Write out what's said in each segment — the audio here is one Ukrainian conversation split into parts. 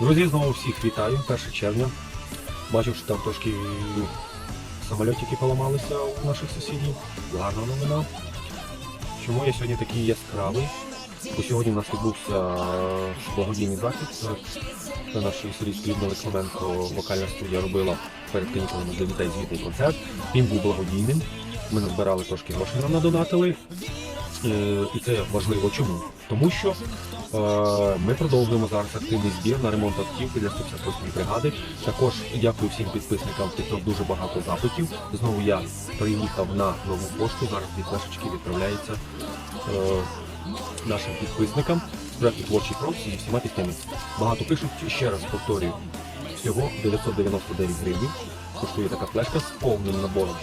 Друзі, знову всіх вітаю. 1 червня. Бачив, що там трошки самольотики поламалися у наших сусідів. Гарна новина. Чому я сьогодні такий яскравий? Бо сьогодні у нас відбувся благодійний захід. Це наш соліст Людмила Клименко, вокальна студія робила перед канікулами для дітей звітний концерт. Він був благодійним. Ми назбирали трошки грошей нам надонатили. Е, І це важливо чому? Тому що е, ми продовжуємо зараз активний збір на ремонт автівки для 158 бригади. Також дякую всім підписникам. TikTok дуже багато запитів. Знову я приїхав на нову пошту. Зараз дві флешечки відправляються е, нашим підписникам з проекту Творчий фронт зі всіма піснями. Багато пишуть ще раз повторюю. Всього 999 гривень коштує така флешка з повним набором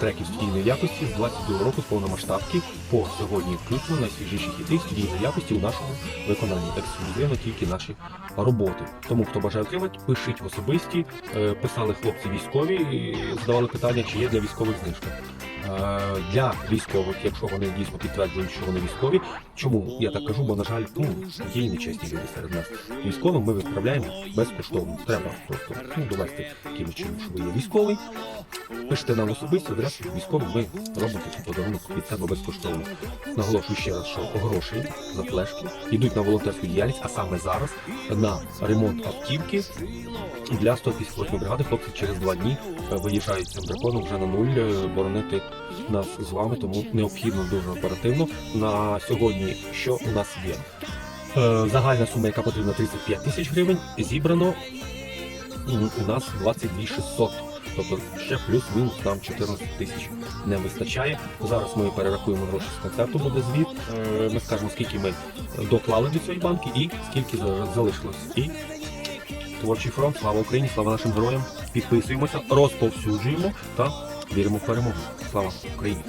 треків студійної якості з 22 року з повномасштабки по сьогодні включно найсвіжіші хіти студійної якості у нашому виконанні. Ексклюзивно тільки наші роботи. Тому хто бажає отримати, пишіть особисті. Е, Писали хлопці військові, і задавали питання, чи є для військових знижка. Е, Для військових, якщо вони дійсно підтверджують, що вони військові. Чому я так кажу? Бо на жаль, ну є і нечесні люди серед нас. Військовим ми відправляємо безкоштовно. Треба просто ну, довести якимось чином, що ви є військовий. Пишете нам особисто адресу військовим, робимо такий подарунок від себе безкоштовно. Наголошую ще раз, що гроші за флешки йдуть на волонтерську діяльність, а саме зараз на ремонт автівки для 158 бригади. Хлопці через два дні е, виїжджають цим драконом вже на нуль е, боронити нас з вами, тому необхідно дуже оперативно. На сьогодні що у нас є? Е, Загальна сума, яка потрібна 35 тисяч гривень, зібрано у нас 22 600. Тобто ще плюс-мінус там 14 тисяч не вистачає. Зараз ми перерахуємо гроші з концерту, буде звіт. Ми скажемо, скільки ми доклали до цієї банки і скільки за- залишилось. І творчий фронт, слава Україні, слава нашим героям. Підписуємося, розповсюджуємо та віримо в перемогу. Слава Україні!